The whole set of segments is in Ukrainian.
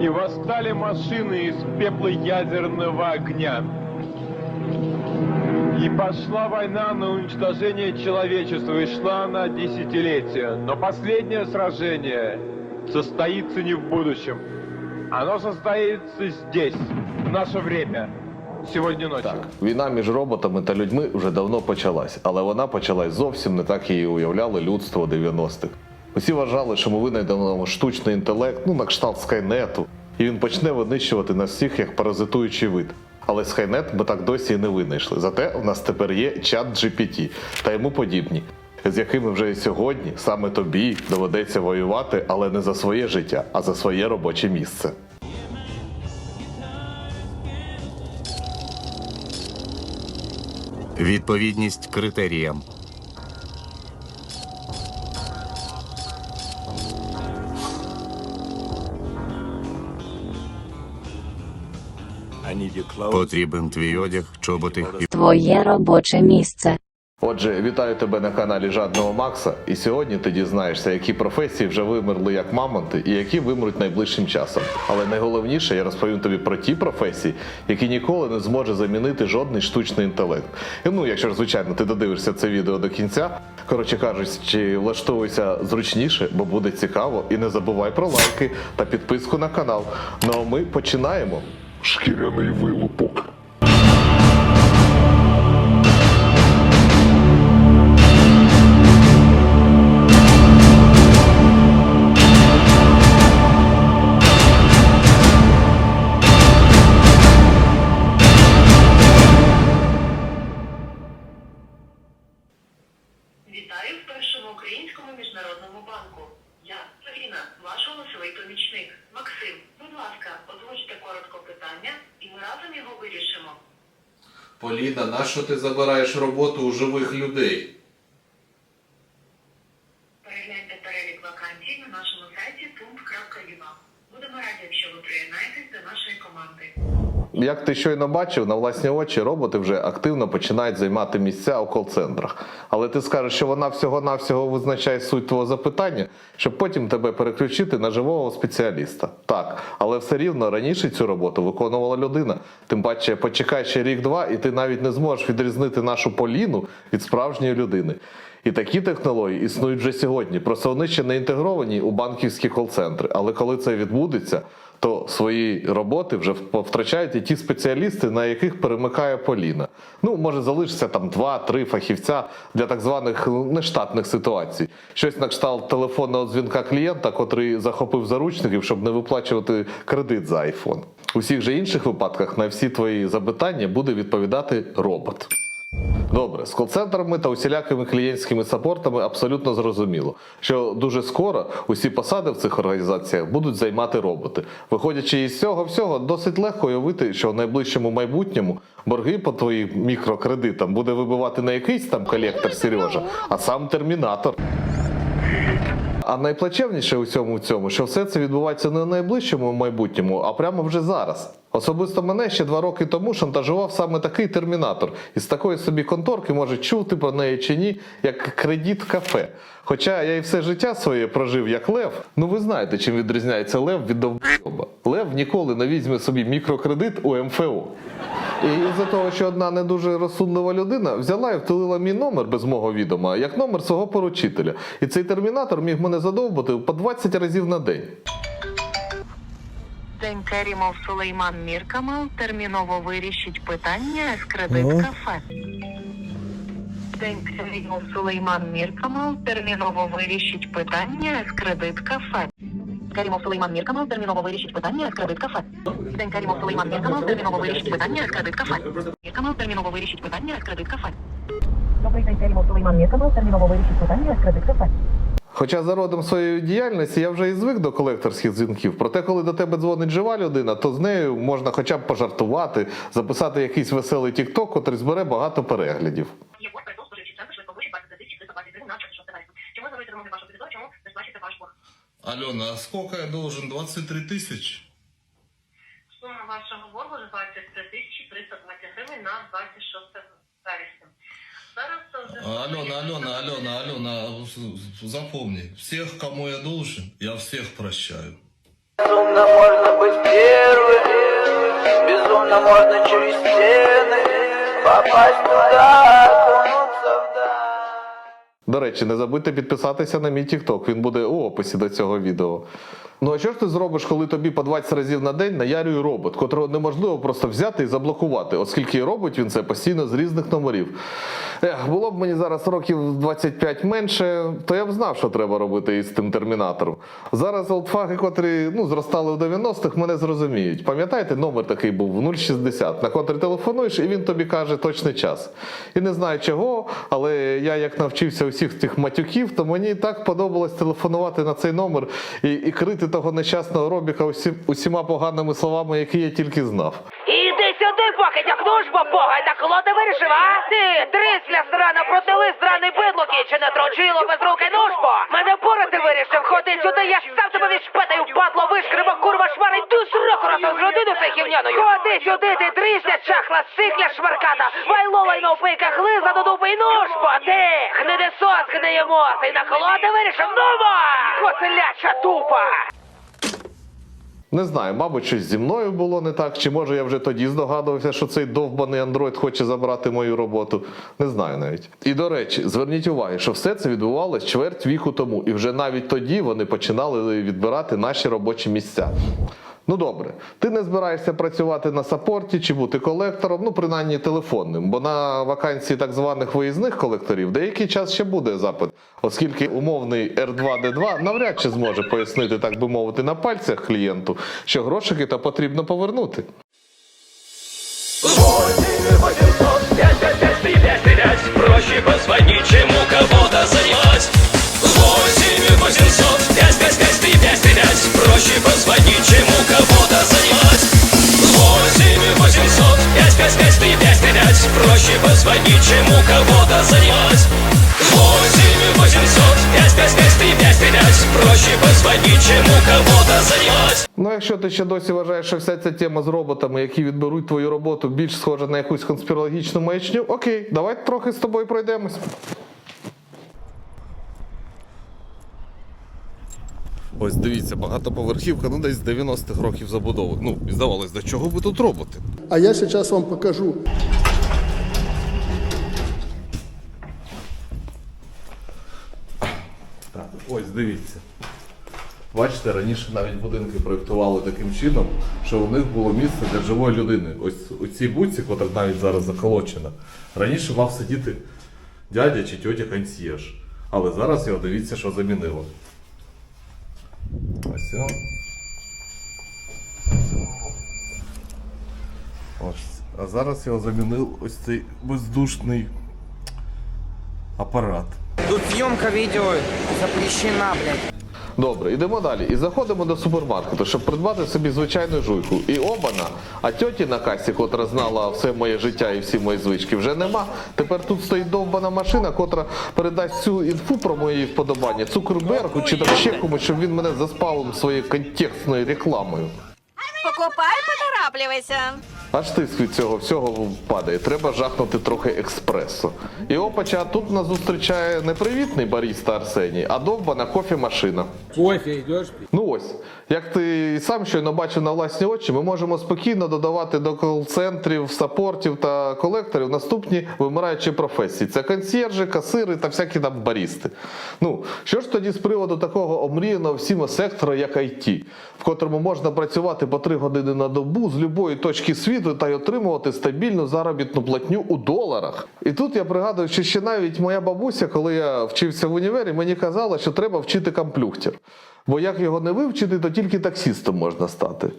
И восстали машины из пепла ядерного огня. И пошла война на уничтожение человечества, и шла она десятилетия. Но последнее сражение состоится не в будущем. Оно состоится здесь, в наше время, сегодня ночью. Так, війна між роботами та людьми вже давно почалась, але вона почалась зовсім не так її уявляло людство 90-х. Усі вважали, що ми винайдемо штучний інтелект, ну на кшталт Скайнету, і він почне винищувати нас всіх як паразитуючий вид. Але Скайнет ми так досі і не винайшли. Зате у нас тепер є чат GPT та йому подібні, з якими вже і сьогодні саме тобі доведеться воювати, але не за своє життя, а за своє робоче місце. Відповідність критеріям. Потрібен твій одяг, чоботи і Твоє робоче місце. Отже, вітаю тебе на каналі Жадного Макса. І сьогодні ти дізнаєшся, які професії вже вимерли як мамонти і які вимруть найближчим часом. Але найголовніше, я розповім тобі про ті професії, які ніколи не зможе замінити жодний штучний інтелект. І ну, якщо звичайно ти додивишся це відео до кінця, коротше кажучи, влаштовуйся зручніше, бо буде цікаво. І не забувай про лайки та підписку на канал. Ну а ми починаємо. Шкіряний вилупок. Вітаю в першому українському міжнародному банку. Я Маріна, ваш голосовий помічник. Максим, будь ласка, озвучте коротко питання, і ми разом його вирішимо. Поліна, нащо ти забираєш роботу у живих людей? Як ти щойно бачив, на власні очі роботи вже активно починають займати місця у кол-центрах. Але ти скажеш, що вона всього-навсього визначає суть твого запитання, щоб потім тебе переключити на живого спеціаліста. Так, але все рівно раніше цю роботу виконувала людина. Тим паче, почекай ще рік-два, і ти навіть не зможеш відрізнити нашу поліну від справжньої людини. І такі технології існують вже сьогодні. Просто вони ще не інтегровані у банківські кол-центри. Але коли це відбудеться, то свої роботи вже втрачають і ті спеціалісти, на яких перемикає Поліна. Ну, може, залишиться там два-три фахівця для так званих нештатних ситуацій. Щось на кшталт телефонного дзвінка клієнта, котрий захопив заручників, щоб не виплачувати кредит за айфон. У всіх же інших випадках на всі твої запитання буде відповідати робот. Добре, з кол-центрами та усілякими клієнтськими саппортами абсолютно зрозуміло, що дуже скоро усі посади в цих організаціях будуть займати роботи. Виходячи із цього всього, досить легко уявити, що в найближчому майбутньому борги по твоїм мікрокредитам буде вибивати не якийсь там колектор Сережа, а сам термінатор. А найплачевніше у цьому в цьому, що все це відбувається не в найближчому майбутньому, а прямо вже зараз. Особисто мене ще два роки тому шантажував саме такий термінатор. Із такої собі конторки може чути про неї чи ні, як кредит кафе. Хоча я і все життя своє прожив як лев. Ну ви знаєте, чим відрізняється лев від довбоба. Лев ніколи не візьме собі мікрокредит у МФО. І із-за того, що одна не дуже розсудлива людина взяла і втулила мій номер без мого відома, як номер свого поручителя. І цей термінатор міг мене задовбати по 20 разів на день. День Керімов Сулейман Міркамал терміново вирішить питання з кредит кафе. День Керімов Сулейман Міркамал терміново вирішить питання з кредит кафе. Керімов Сулейман Міркамал терміново вирішить питання з кредит кафе. День Керімов Сулейман Міркамал терміново вирішить питання з кредит кафе. Міркамал терміново вирішить питання з кредит кафе. Добрий день, Керімов Сулейман Міркамал терміново вирішить питання з кредит кафе. Хоча за родом своєї діяльності я вже і звик до колекторських дзвінків. Проте, коли до тебе дзвонить жива людина, то з нею можна хоча б пожартувати, записати якийсь веселий тікток, котрий збере багато переглядів. Єгор прийшов споживчий центр швидкобучі 20 тисяч 320 гривень на 6 вересня. Чому заводите вимоги вашого кредитора, чому не ваш борг? Алена, а сколько я должен? 23 тысячи? Сума вашого боргу 23 тисячі 320 гривень на 26 вересня. Алена, Алена, Алена, Алена, запомни, всех, кому я должен, я всех прощаю. Разумно можно быть но можно через стены Попасть туда, окунуться вдаль До речі, не забудьте підписатися на мій TikTok, він буде у описі до цього відео. Ну а що ж ти зробиш, коли тобі по 20 разів на день наярює робот, котрого неможливо просто взяти і заблокувати, оскільки робить він це постійно з різних номерів. Ех, було б мені зараз років 25 менше, то я б знав, що треба робити із тим термінатором. Зараз олдфаги, котрі ну, зростали в 90-х, мене зрозуміють. Пам'ятаєте, номер такий був 060, на котрий телефонуєш, і він тобі каже точний час. І не знаю чого, але я як навчився усіх тих матюків, то мені так подобалось телефонувати на цей номер і, і крити того нещасного робіка усі, усіма поганими словами, які я тільки знав. Сюди, покидьок, ну ж бо бога, так колоти вирішив, а? Ти, трисля срана, протилист сраний бидло чи не трочило без руки, ну ж бо? Мене порати вирішив, ходи сюди, я сам тебе відшпетаю, падло, вишкриба, курва, шмарить, ту сроку разом з родину все хівняною. Ходи сюди, ти трисля, чахла, сикля, шмарката, вайло лайно пийка, глиза до дуби, і ну ж бо, ти, гнидесос, гниємос, і на колоти вирішив, ну бо, коселяча тупа. Не знаю, мабуть, щось зі мною було не так, чи може я вже тоді здогадувався, що цей довбаний андроїд хоче забрати мою роботу. Не знаю навіть. І до речі, зверніть увагу, що все це відбувалось чверть віку тому, і вже навіть тоді вони починали відбирати наші робочі місця. Ну добре, ти не збираєшся працювати на саппорті чи бути колектором, ну принаймні телефонним, бо на вакансії так званих виїзних колекторів деякий час ще буде запит, оскільки умовний R2D2 навряд чи зможе пояснити, так би мовити, на пальцях клієнту, що грошики то потрібно повернути. Проще позвонить, чем у кого-то занимать 8 800 5 5 5 3 5 5 Проще позвонить, чем у кого-то занимать 8 800 5 5 5 3 5 5 Проще позвонить, чем у кого-то занимать 8 800 5 5 5 3 5 5 Проще позвонить, чем у кого-то занимать Ну, якщо ти ще досі вважаєш, що вся ця тема з роботами, які відберуть твою роботу, більш схожа на якусь конспірологічну маячню, окей, давай трохи з тобою пройдемось. Ось дивіться, багатоповерхівка, ну десь з 90-х років забудови. Ну, і здавалось, до чого ви тут роботи? А я сейчас вам покажу. Так, ось дивіться. Бачите, раніше навіть будинки проєктували таким чином, що у них було місце для живої людини. Ось у цій будці, котра навіть зараз заколочена, раніше мав сидіти дядя чи тьотя консьєрж. Але зараз його дивіться, що замінило. Його. Ось. А зараз його замінив ось цей бездушний апарат. Тут съемка видео запрещена, блядь Добре, йдемо далі. І заходимо до супермаркету, щоб придбати собі звичайну жуйку. І обана, а тьоті на касі, котра знала все моє життя і всі мої звички, вже нема. Тепер тут стоїть довбана машина, котра передасть всю інфу про мої вподобання Цукербергу чи там ще комусь, щоб він мене заспав своєю контекстною рекламою. Покупай, поторапливайся. Аж тиск від цього всього впадає. Треба жахнути трохи експресо. І опача тут нас зустрічає не привітний баріста Арсеній, а довбана кофемашина. Кофе идешь пить? Ну ось, як ти і сам щойно бачив на власні очі, ми можемо спокійно додавати до кол-центрів, сапортів та колекторів наступні вимираючі професії. Це консьєржі, касири та всякі там барісти. Ну, що ж тоді з приводу такого омріяного всіма сектора, як IT, в котрому можна працювати по три години на добу з любої точки світу та й отримувати стабільну заробітну платню у доларах. І тут я пригадую, що ще навіть моя бабуся, коли я вчився в універі, мені казала, що треба вчити камплюхтір. Бо як його не вивчити, то тільки таксістом можна стати.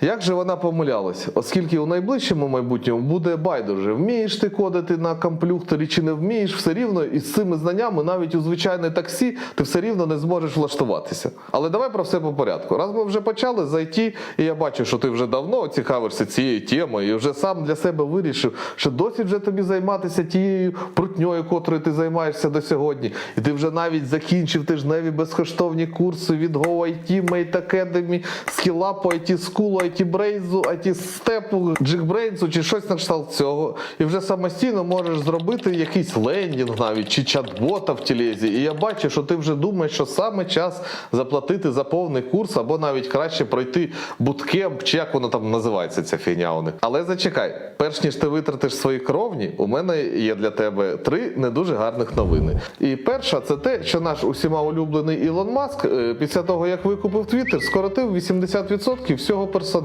Як же вона помилялась, оскільки у найближчому майбутньому буде байдуже, вмієш ти кодити на комплюхтері чи не вмієш, все рівно із цими знаннями навіть у звичайне таксі ти все рівно не зможеш влаштуватися. Але давай про все по порядку. Раз ми вже почали зайти, і я бачу, що ти вже давно цікавишся цією темою, і вже сам для себе вирішив, що досить вже тобі займатися тією прутньою, котрою ти займаєшся до сьогодні. І ти вже навіть закінчив тижневі безкоштовні курси від GoIT, Mate Academy, Skillup, IT School, IT-брейзу, IT-степу, джикбрейнсу чи щось на кшталт цього. І вже самостійно можеш зробити якийсь лендінг навіть чи чат-бота в тілезі. І я бачу, що ти вже думаєш, що саме час заплатити за повний курс, або навіть краще пройти буткемп, чи як воно там називається ця фігня у них. Але зачекай, перш ніж ти витратиш свої кровні, у мене є для тебе три не дуже гарних новини. І перша це те, що наш усіма улюблений Ілон Маск е, після того, як викупив Твіттер, скоротив 80% всього персоналу,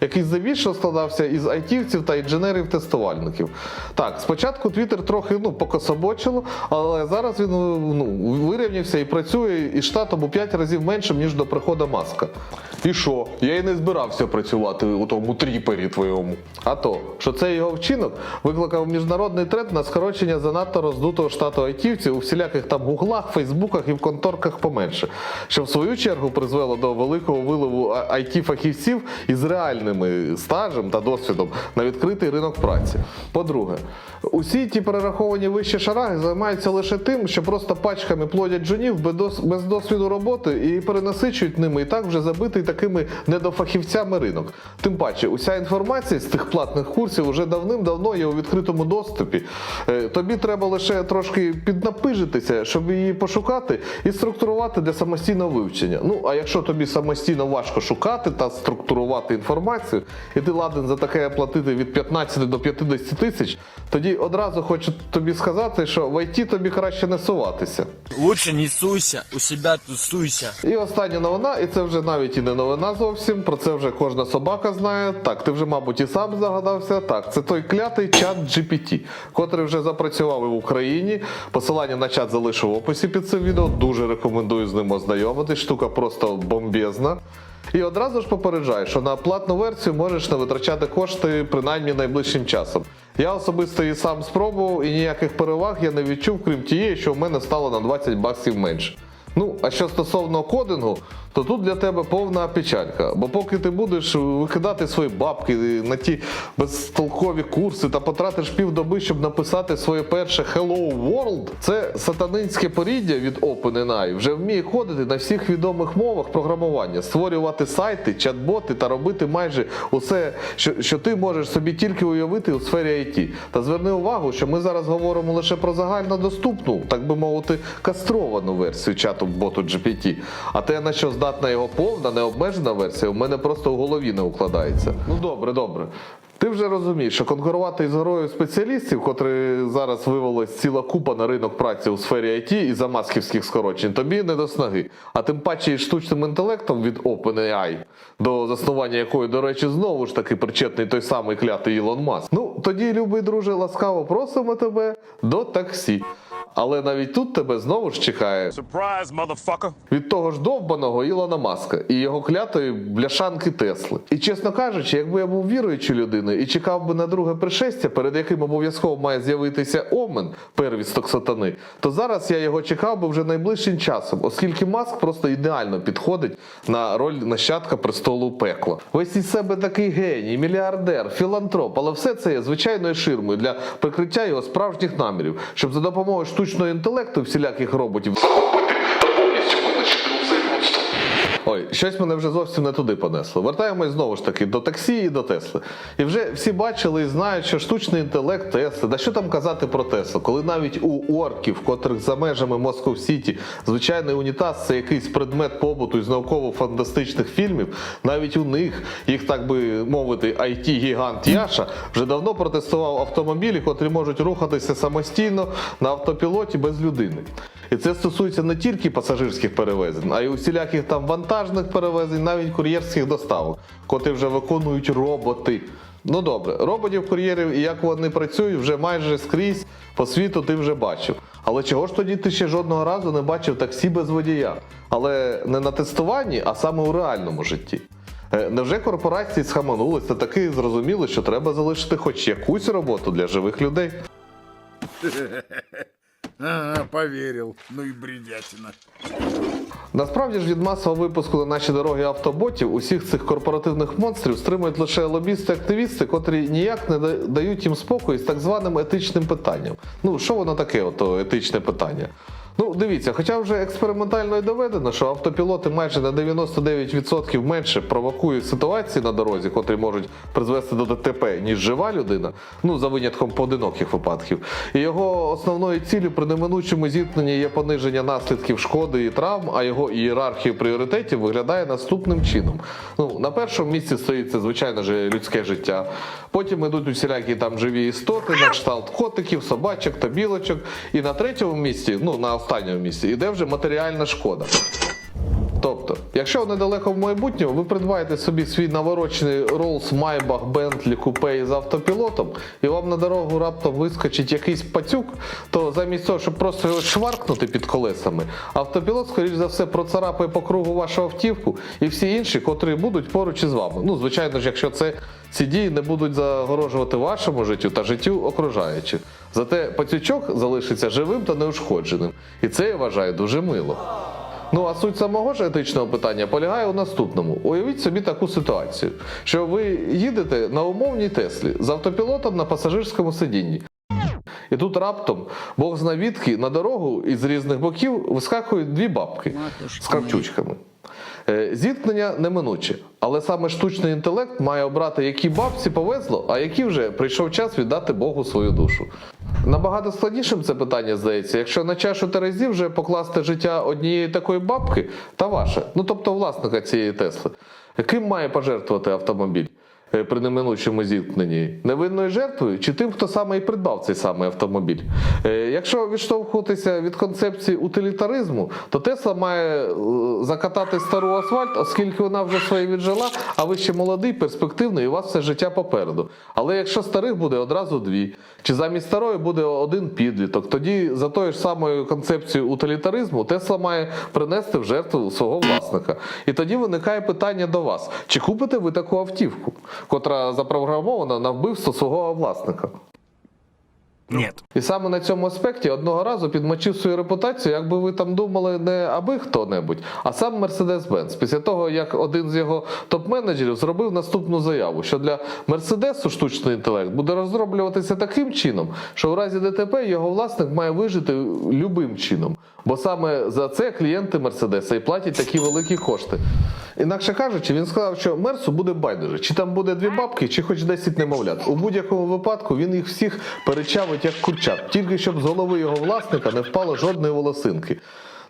який здебільшого складався із айтівців та інженерів-тестувальників. Так, спочатку Твіттер трохи ну покособочило, але зараз він ну, вирівнявся і працює із штатом у 5 разів меншим, ніж до приходу Маска. І що? Я і не збирався працювати у тому тріпері твоєму. А то, що цей його вчинок викликав міжнародний тренд на скорочення занадто роздутого штату айтівців у всіляких там гуглах, фейсбуках і в конторках поменше, що в свою чергу призвело до великого виливу it фахівців із реальними стажем та досвідом на відкритий ринок праці. По-друге, усі ті перераховані вищі шараги займаються лише тим, що просто пачками плодять джунів без досвіду роботи і перенасичують ними і так вже забитий такими недофахівцями ринок. Тим паче, уся інформація з тих платних курсів вже давним-давно є у відкритому доступі. Е, Тобі треба лише трошки піднапижитися, щоб її пошукати і структурувати для самостійного вивчення. Ну а якщо тобі самостійно важко шукати та структурувати інформацію, і ти ладен за таке платити від 15 до 50 тисяч, тоді одразу хочу тобі сказати, що в ІТ тобі краще не суватися. Лучше не суйся, у себя тусуйся. І остання новина, і це вже навіть і не новина зовсім. Про це вже кожна собака знає. Так, ти вже, мабуть, і сам здогадався. Так, це той клятий чат GPT, котрий вже запрацював і в Україні. Посилання на чат залишу в описі під цим відео. Дуже рекомендую з ним ознайомитись. Штука просто бомбезна. І одразу ж попереджаю, що на платну версію можеш не витрачати кошти принаймні найближчим часом. Я особисто її сам спробував і ніяких переваг я не відчув, крім тієї, що в мене стало на 20 баксів менше. Ну, а що стосовно кодингу, то тут для тебе повна печалька. Бо поки ти будеш викидати свої бабки на ті безтолкові курси та потратиш півдоби, щоб написати своє перше Hello World, це сатанинське поріддя від OpenAI вже вміє кодити на всіх відомих мовах програмування, створювати сайти, чат-боти та робити майже усе, що, що ти можеш собі тільки уявити у сфері IT. Та зверни увагу, що ми зараз говоримо лише про загальнодоступну, так би мовити, кастровану версію чату боту GPT. А те, на що здатна його повна, необмежена версія, у мене просто в голові не укладається. Ну добре, добре. Ти вже розумієш, що конкурувати із горою спеціалістів, котрі зараз вивелась ціла купа на ринок праці у сфері IT і за масківських скорочень, тобі не до снаги. А тим паче із штучним інтелектом від OpenAI, до заснування якої, до речі, знову ж таки причетний той самий клятий Ілон Маск. Ну тоді, любий друже, ласкаво просимо тебе до таксі. Але навіть тут тебе знову ж чекає Surprise, від того ж довбаного Ілона Маска і його клятої бляшанки Тесли. І чесно кажучи, якби я був віруючою людиною і чекав би на друге пришестя, перед яким обов'язково має з'явитися Омен, первісток сатани, то зараз я його чекав би вже найближчим часом, оскільки Маск просто ідеально підходить на роль нащадка престолу пекла. Весь із себе такий геній, мільярдер, філантроп, але все це є звичайною ширмою для прикриття його справжніх намірів, щоб за допомогою штучного інтелекту всіляких роботів. Ой, щось мене вже зовсім не туди понесло. Вертаємось знову ж таки до таксі і до Тесли. І вже всі бачили і знають, що штучний інтелект Тесли, да що там казати про Теслу, коли навіть у орків, котрих за межами Москов Сіті звичайний унітаз це якийсь предмет побуту із науково-фантастичних фільмів, навіть у них, їх так би мовити, it гігант Яша вже давно протестував автомобілі, котрі можуть рухатися самостійно на автопілоті без людини. І це стосується не тільки пасажирських перевезень, а й усіляких там вантажних перевезень, навіть кур'єрських доставок, котрі вже виконують роботи. Ну добре, роботів-кур'єрів і як вони працюють вже майже скрізь по світу ти вже бачив. Але чого ж тоді ти ще жодного разу не бачив таксі без водія? Але не на тестуванні, а саме у реальному житті. Е, Невже корпорації схаменулись та таки зрозуміли, що треба залишити хоч якусь роботу для живих людей? Ага, поверил. Ну і бредятина. Насправді ж від масового випуску на наші дороги автоботів усіх цих корпоративних монстрів стримують лише лобісти-активісти, котрі ніяк не дають їм спокою з так званим етичним питанням. Ну що воно таке, ото етичне питання? Ну, дивіться, хоча вже експериментально і доведено, що автопілоти майже на 99% менше провокують ситуації на дорозі, котрі можуть призвести до ДТП, ніж жива людина, ну за винятком поодиноких випадків. І його основною ціллю при неминучому зіткненні є пониження наслідків шкоди і травм, а його ієрархія пріоритетів виглядає наступним чином. Ну, на першому місці стоїть це, звичайно ж, людське життя. Потім ідуть усілякі там живі істоти, на кшталт котиків, собачок та білочок. І на третьому місці, ну на останньому місці, іде вже матеріальна шкода. Тобто, якщо недалеко в майбутньому ви придбаєте собі свій наворочений Rolls Maybach Bentley Coupe із автопілотом, і вам на дорогу раптом вискочить якийсь пацюк, то замість того, щоб просто його шваркнути під колесами, автопілот, скоріш за все, процарапає по кругу вашу автівку і всі інші, котрі будуть поруч із вами. Ну, звичайно ж, якщо це ці дії не будуть загорожувати вашому життю та життю окружаючих. Зате пацючок залишиться живим та неушкодженим. І це я вважаю дуже мило. Ну а суть самого ж етичного питання полягає у наступному. Уявіть собі таку ситуацію, що ви їдете на умовній Теслі з автопілотом на пасажирському сидінні. І тут раптом Бог зна відки на дорогу із різних боків вискакують дві бабки з кравчучками. Е, Зіткнення неминуче, але саме штучний інтелект має обрати, які бабці повезло, а які вже прийшов час віддати Богу свою душу. Набагато складнішим це питання здається, якщо на чашу терезів вже покласти життя однієї такої бабки та ваше, ну тобто власника цієї Тесли. Ким має пожертвувати автомобіль? Е, При неминучому зіткненні невинною жертвою чи тим, хто саме і придбав цей самий автомобіль. Е, Якщо відштовхуватися від концепції утилітаризму, то Тесла має е, закатати стару асфальт, оскільки вона вже своє віджила, а ви ще молодий, перспективний, і у вас все життя попереду. Але якщо старих буде одразу дві, чи замість старої буде один підліток, тоді за тою ж самою концепцією утилітаризму Тесла має принести в жертву свого власника. І тоді виникає питання до вас: чи купите ви таку автівку, котра запрограмована на вбивство свого власника? Нет. І саме на цьому аспекті одного разу підмочив свою репутацію, якби ви там думали не аби хто-небудь, а сам Mercedes-Benz. Після того, як один з його топ-менеджерів зробив наступну заяву, що для Мерседесу штучний інтелект буде розроблюватися таким чином, що у разі ДТП його власник має вижити любим чином. Бо саме за це клієнти Мерседеса і платять такі великі кошти. Інакше кажучи, він сказав, що Мерсу буде байдуже, чи там буде дві бабки, чи хоч 10 немовлят. У будь-якому випадку він їх всіх перечавить як курчат, тільки щоб з голови його власника не впало жодної волосинки.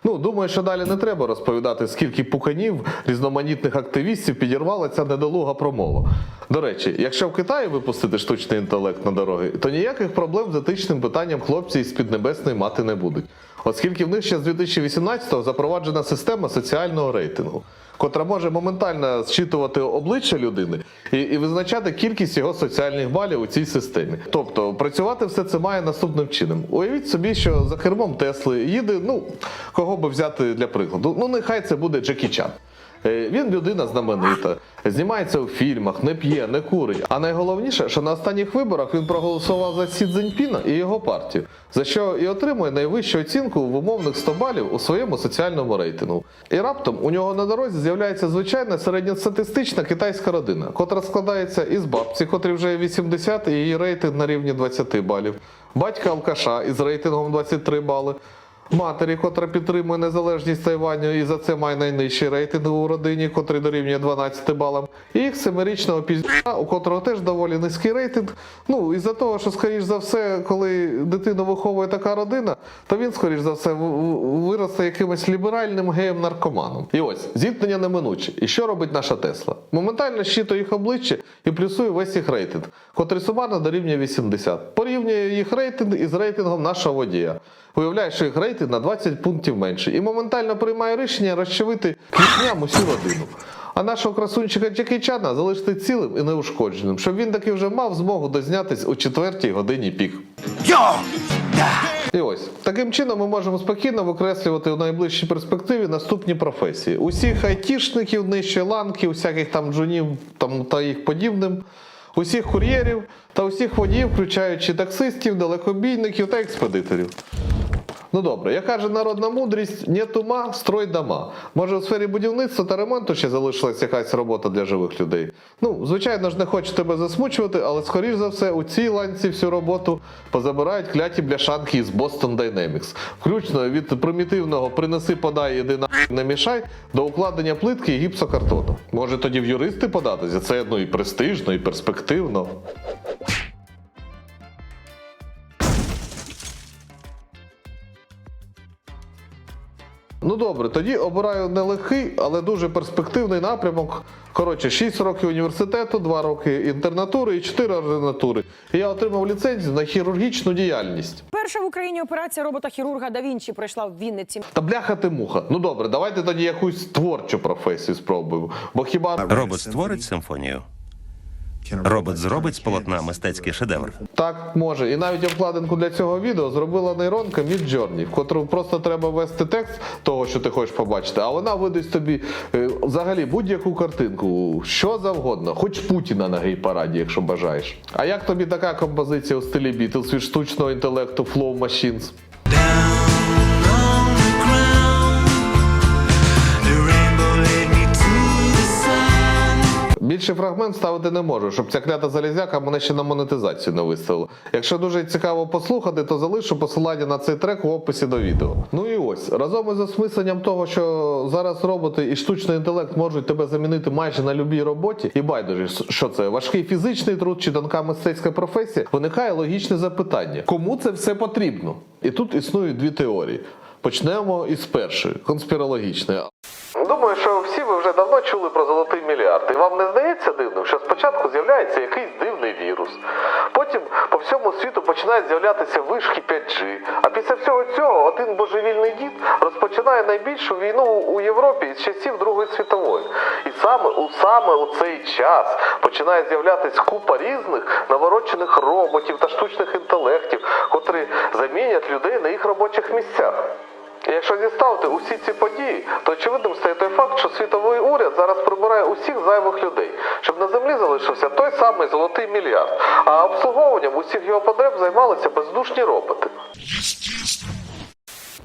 Ну, думаю, що далі не треба розповідати, скільки пуканів різноманітних активістів підірвала ця недолуга промова. До речі, якщо в Китаї випустити штучний інтелект на дороги, то ніяких проблем з етичним питанням хлопці із Піднебесної мати не будуть. Оскільки в них ще з 2018-го запроваджена система соціального рейтингу, котра може моментально зчитувати обличчя людини і, і визначати кількість його соціальних балів у цій системі. Тобто працювати все це має наступним чином. Уявіть собі, що за кермом Тесли їде, ну кого би взяти для прикладу. Ну нехай це буде Джекі Чан. Е, Він людина знаменита, знімається у фільмах, не п'є, не курить. А найголовніше, що на останніх виборах він проголосував за Сі Цзіньпіна і його партію, за що і отримує найвищу оцінку в умовних 100 балів у своєму соціальному рейтингу. І раптом у нього на дорозі з'являється звичайна середньостатистична китайська родина, котра складається із бабці, котрі вже 80 і її рейтинг на рівні 20 балів, батька алкаша із рейтингом 23 бали матері, котра підтримує незалежність Тайваню і за це має найнижчий рейтинг у родині, котрий дорівнює 12 балам. І їх семирічного пізня, у котрого теж доволі низький рейтинг. Ну, із-за того, що, скоріш за все, коли дитину виховує така родина, то він, скоріш за все, виросте якимось ліберальним геєм-наркоманом. І ось зіткнення неминуче. І що робить наша Тесла? Моментально щитує їх обличчя і плюсує весь їх рейтинг, котрий сумарно дорівнює 80. Порівнює їх рейтинг із рейтингом нашого водія. Виявляє, що їх рейтинг на 20 пунктів менше, і моментально приймає рішення розчавити квітням усю родину. А нашого красунчика Джекі Чана залишити цілим і неушкодженим, щоб він таки вже мав змогу дознятись у четвертій годині пік. І ось таким чином ми можемо спокійно викреслювати у найближчій перспективі наступні професії: усіх айтішників, нижче ланки, усяких там джунів там та їх подібним, усіх кур'єрів та усіх водіїв, включаючи таксистів, далекобійників та експедиторів. Ну добре, як каже народна мудрість, нет ума, строй дома. Може, у сфері будівництва та ремонту ще залишилась якась робота для живих людей. Ну, звичайно ж, не хочу тебе засмучувати, але скоріш за все у цій ланці всю роботу позабирають кляті бляшанки із Boston Dynamics. Включно від примітивного принеси, подай, іди на не мішай до укладення плитки і гіпсокартону. Може тоді в юристи податися? Це ну і престижно, і перспективно. Ну добре, тоді обираю нелегкий, але дуже перспективний напрямок. Коротше, 6 років університету, 2 роки інтернатури і 4 ординатури. І я отримав ліцензію на хірургічну діяльність. Перша в Україні операція робота-хірурга да Вінчі пройшла в Вінниці. Та бляха ти муха. Ну добре, давайте тоді якусь творчу професію спробуємо. Бо хіба Робот створить симфонію. Робот зробить з полотна мистецький шедевр. так може. І навіть обкладинку для цього відео зробила нейронка Midjourney, в котру просто треба ввести текст того, що ти хочеш побачити, а вона видасть тобі е, взагалі будь-яку картинку, що завгодно, хоч Путіна на гей-параді, якщо бажаєш. А як тобі така композиція у стилі Beatles від штучного інтелекту Flow Machines? Більше фрагмент ставити не можу, щоб ця клята залізяка мене ще на монетизацію не виставила. Якщо дуже цікаво послухати, то залишу посилання на цей трек в описі до відео. Ну і ось разом із осмисленням того, що зараз роботи і штучний інтелект можуть тебе замінити майже на любій роботі, і байдуже, що це важкий фізичний труд чи тонка мистецька професія, виникає логічне запитання: кому це все потрібно? І тут існують дві теорії. Почнемо із першої конспірологічної. Думаю, що всі ви вже давно чули про золотий мільярд. І вам не здається дивним, що спочатку з'являється якийсь дивний вірус. Потім по всьому світу починають з'являтися вишки 5G. А після всього цього один божевільний дід розпочинає найбільшу війну у Європі з часів Другої світової. І саме у саме у цей час починає з'являтись купа різних наворочених роботів та штучних інтелектів, котрі замінять людей на їх робочих місцях. Якщо зіставити усі ці події, то очевидним стає той факт, що світовий уряд зараз прибирає усіх зайвих людей, щоб на землі залишився той самий золотий мільярд, а обслуговуванням усіх його потреб займалися бездушні роботи.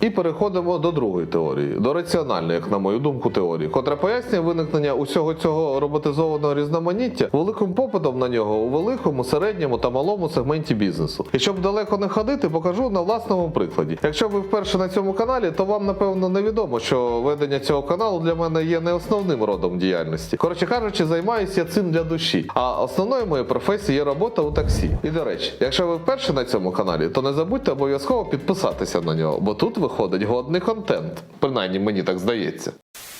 І переходимо до другої теорії, до раціональної, як на мою думку, теорії, котра пояснює виникнення усього цього роботизованого різноманіття великим попитом на нього у великому, середньому та малому сегменті бізнесу. І щоб далеко не ходити, покажу на власному прикладі. Якщо ви вперше на цьому каналі, то вам напевно невідомо, що ведення цього каналу для мене є не основним родом діяльності. Коротше кажучи, займаюся я цим для душі. А основною моєю професією є робота у таксі. І до речі, якщо ви вперше на цьому каналі, то не забудьте обов'язково підписатися на нього, бо тут виходить годний контент. Принаймні мені так здається.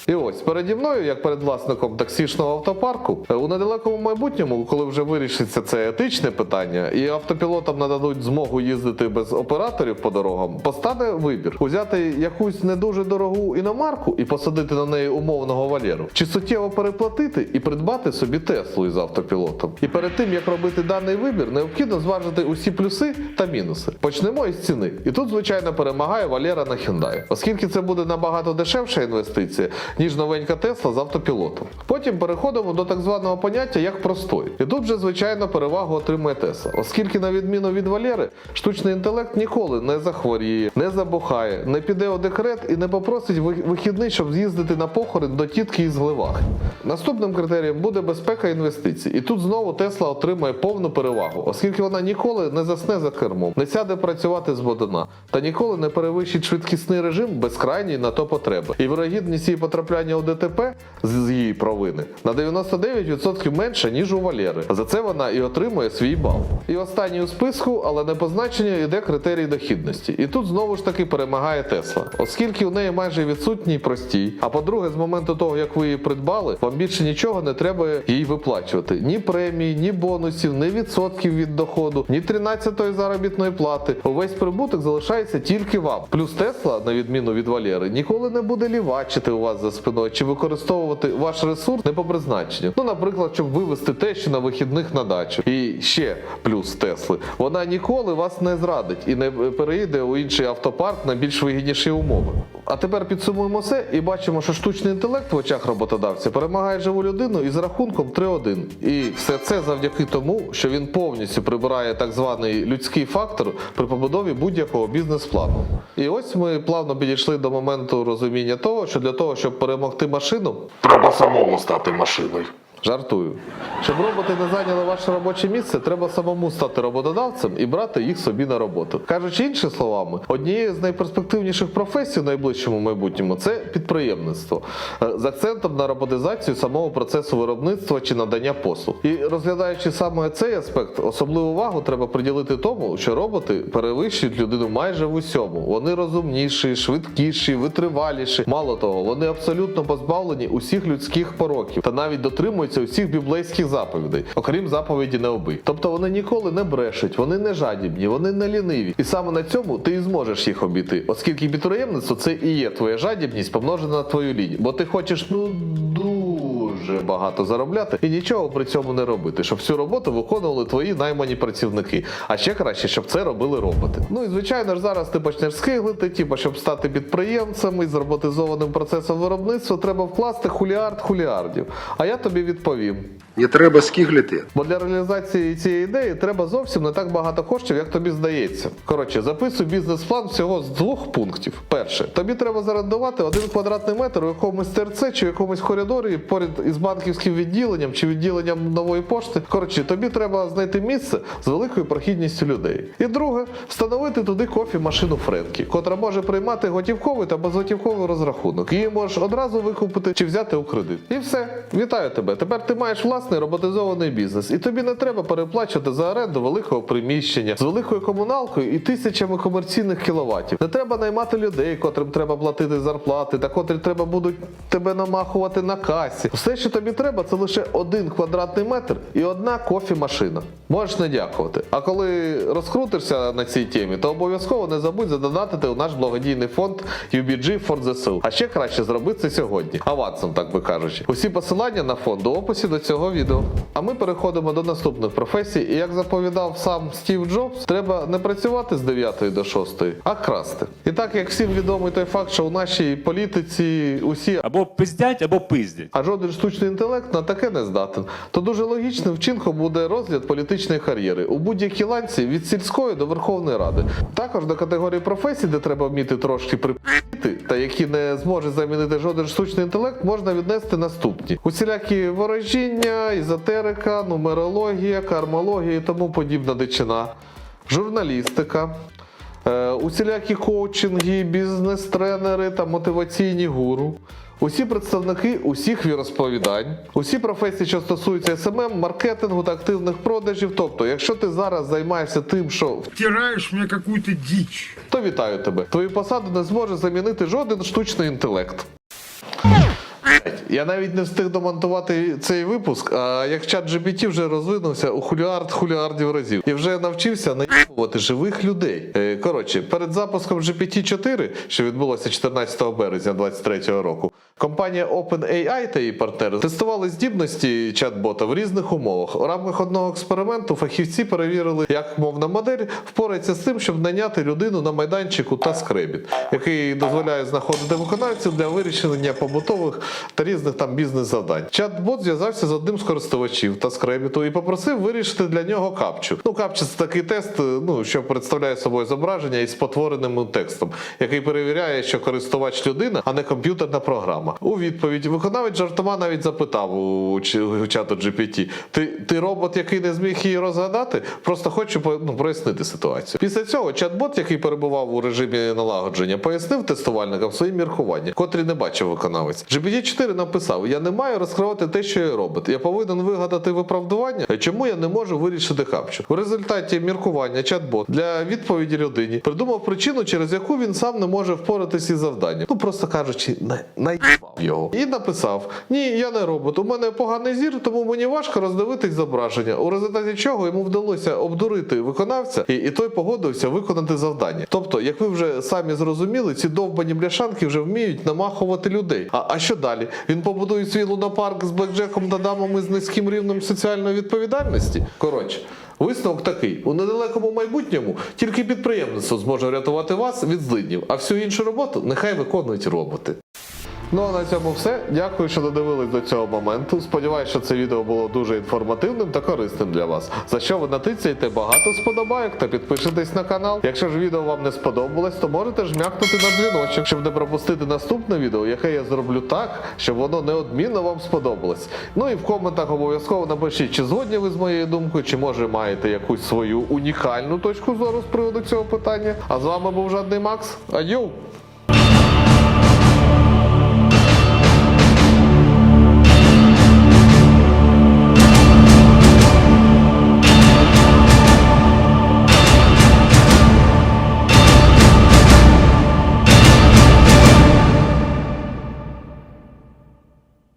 І ось переді мною, як перед власником таксішного автопарку, е, у недалекому майбутньому, коли вже вирішиться це етичне питання, і автопілотам нададуть змогу їздити без операторів по дорогам, постане вибір: узяти якусь не дуже дорогу іномарку і посадити на неї умовного валєру, чи суттєво переплатити і придбати собі Теслу із автопілотом. І перед тим як робити даний вибір, необхідно зважити усі плюси та мінуси. Почнемо із ціни. І тут, звичайно, перемагає Валера на Hyundai, оскільки це буде набагато дешевша інвестиція, ніж новенька Тесла з автопілотом. Потім переходимо до так званого поняття як простой. І тут вже, звичайно, перевагу отримує Тесла, оскільки, на відміну від Валери, штучний інтелект ніколи не захворіє, не забухає, не піде у декрет і не попросить вихідний, щоб з'їздити на похорон до тітки із Гливах. Наступним критерієм буде безпека інвестицій. І тут знову Тесла отримує повну перевагу, оскільки вона ніколи не засне за кермом, не сяде працювати з водина та ніколи не перевищить швидкісний режим без крайньої на то потреби. І вирогідність її потрапляння у ДТП з її провини на 99% менше, ніж у Валєри. За це вона і отримує свій бал. І останній у списку, але не по значенню, йде критерій дохідності. І тут знову ж таки перемагає Тесла, оскільки у неї майже відсутній простій. А по-друге, з моменту того, як ви її придбали, вам більше нічого не треба їй виплачувати: ні премій, ні бонусів, ні відсотків від доходу, ні 13-ї заробітної плати. Увесь прибуток залишається тільки вам. Плюс Тесла, на відміну від Валєри, ніколи не буде лівачити у вас за спиною, чи використовувати ваш ресурс не по призначенню. Ну, наприклад, щоб вивезти тещу на вихідних на дачу. І ще плюс Тесли. Вона ніколи вас не зрадить і не переїде у інший автопарк на більш вигідніші умови. А тепер підсумуємо все і бачимо, що штучний інтелект в очах роботодавця перемагає живу людину із рахунком 3-1. І все це завдяки тому, що він повністю прибирає так званий людський фактор при побудові будь-якого бізнес-плану. І ось ми плавно підійшли до моменту розуміння того, що для того, щоб перемогти машину, треба самому стати машиною. Жартую. Щоб роботи не зайняли ваше робоче місце, треба самому стати роботодавцем і брати їх собі на роботу. Кажучи іншими словами, однією з найперспективніших професій в найближчому майбутньому це підприємництво Е, з акцентом на роботизацію самого процесу виробництва чи надання послуг. І розглядаючи саме цей аспект, особливу увагу треба приділити тому, що роботи перевищують людину майже в усьому. Вони розумніші, швидкіші, витриваліші. Мало того, вони абсолютно позбавлені усіх людських пороків та навіть дотримуються усіх біблейських заповідей, окрім заповіді не убий. Тобто вони ніколи не брешуть, вони не жадібні, вони не ліниві. І саме на цьому ти і зможеш їх обійти, оскільки підприємництво це і є твоя жадібність помножена на твою лінь. Бо ти хочеш ну дуже багато заробляти і нічого при цьому не робити, щоб всю роботу виконували твої наймані працівники. А ще краще, щоб це робили роботи. Ну і звичайно ж зараз ти почнеш скиглити, типу, щоб стати підприємцем із роботизованим процесом виробництва, треба вкласти хуліард хуліардів. А я тобі відповім. Не треба скиглити. Бо для реалізації цієї ідеї треба зовсім не так багато коштів, як тобі здається. Коротше, записуй бізнес-план всього з двох пунктів. Перше, тобі треба зарендувати один квадратний метр у якомусь ТРЦ чи в якомусь коридорі поряд із банківським відділенням чи відділенням нової пошти. Коротше, тобі треба знайти місце з великою прохідністю людей. І друге, встановити туди кофі-машину Френкі, котра може приймати готівковий та безготівковий розрахунок. Її можеш одразу викупити чи взяти у кредит. І все, вітаю тебе. Тепер ти маєш власний роботизований бізнес, і тобі не треба переплачувати за оренду великого приміщення з великою комуналкою і тисячами комерційних кіловатів. Не треба наймати людей, котрим треба платити зарплати, та котрі треба будуть тебе намахувати на касі. Все, що тобі треба, це лише один квадратний метр і одна кофі-машина. Можеш не дякувати. А коли розкрутишся на цій темі, то обов'язково не забудь задонатити у наш благодійний фонд UBG for ZSU. А ще краще зробити це сьогодні. Авансом, так би кажучи. Усі посилання на фонд у описі до цього відео. А ми переходимо до наступних професій. І як заповідав сам Стів Джобс, треба не працювати з 9 до 6, а красти. І так як всім відомий той факт, що у нашій політиці усі Або пиздять, або пиздять. а жоден штучний інтелект на таке не здатен. То дуже логічним вчинком буде розгляд політичної кар'єри у будь-якій ланці від сільської до Верховної Ради. Також до категорії професій, де треба вміти трошки припити, та які не зможе замінити жоден штучний інтелект, можна віднести наступні: усілякі ворожіння, ізотерика, нумерологія, кармологія і тому подібна дичина, журналістика. Е, усілякі коучинги, бізнес-тренери та мотиваційні гуру. Усі представники усіх віросповідань, усі професії, що стосуються СММ, маркетингу та активних продажів. Тобто, якщо ти зараз займаєшся тим, що Втираєш мені какую-то дичь. то вітаю тебе. Твою посаду не зможе замінити жоден штучний інтелект. Я навіть не встиг домонтувати цей випуск, а як чат GPT вже розвинувся у хуліард хуліардів разів і вже навчився наїбувати живих людей. Е, Коротше, перед запуском GPT-4, що відбулося 14 березня 2023 року, компанія OpenAI та її партнери тестували здібності чат-бота в різних умовах. У рамках одного експерименту фахівці перевірили, як мовна модель впорається з тим, щоб наняти людину на майданчику TaskRabbit, який дозволяє знаходити виконавців для вирішення побутових та різних там бізнес-завдань. Чат-бот зв'язався з одним з користувачів та скребіту і попросив вирішити для нього капчу. Ну, капча це такий тест, е, ну що представляє собою зображення із потвореним текстом, який перевіряє, що користувач людина, а не комп'ютерна програма. У відповідь виконавець жартома навіть запитав у чату GPT: Ти ти робот, який не зміг її розгадати? Просто хочу ну, прояснити ситуацію. Після цього чат-бот, який перебував у режимі налагодження, пояснив тестувальникам свої міркування, котрі не бачив виконавець. GPT 4 написав: я не маю розкривати те, що я робить. Я повинен вигадати виправдування, чому я не можу вирішити хапчу. В результаті міркування чат-бот для відповіді людині придумав причину, через яку він сам не може впоратись із завданням. Ну просто кажучи, не наїбав його і написав: Ні, я не робот. У мене поганий зір, тому мені важко роздивитись зображення. У результаті чого йому вдалося обдурити виконавця, і, і той погодився виконати завдання. Тобто, як ви вже самі зрозуміли, ці довбані бляшанки вже вміють намахувати людей. А, А що далі? Він побудує свій лунопарк з блекджеком та дамами з низьким рівнем соціальної відповідальності? Коротше. Висновок такий: у недалекому майбутньому тільки підприємництво зможе врятувати вас від злиднів, а всю іншу роботу нехай виконують роботи. Ну а на цьому все. Дякую, що додивились до цього моменту. Сподіваюсь, що це відео було дуже інформативним та корисним для вас. За що ви натицяєте багато сподобайок та підпишитесь на канал. Якщо ж відео вам не сподобалось, то можете жмякнути на дзвіночок, щоб не пропустити наступне відео, яке я зроблю так, щоб воно неодмінно вам сподобалось. Ну і в коментах обов'язково напишіть, чи згодні ви з моєю думкою, чи може маєте якусь свою унікальну точку зору з приводу цього питання. А з вами був жадний Макс. Адю!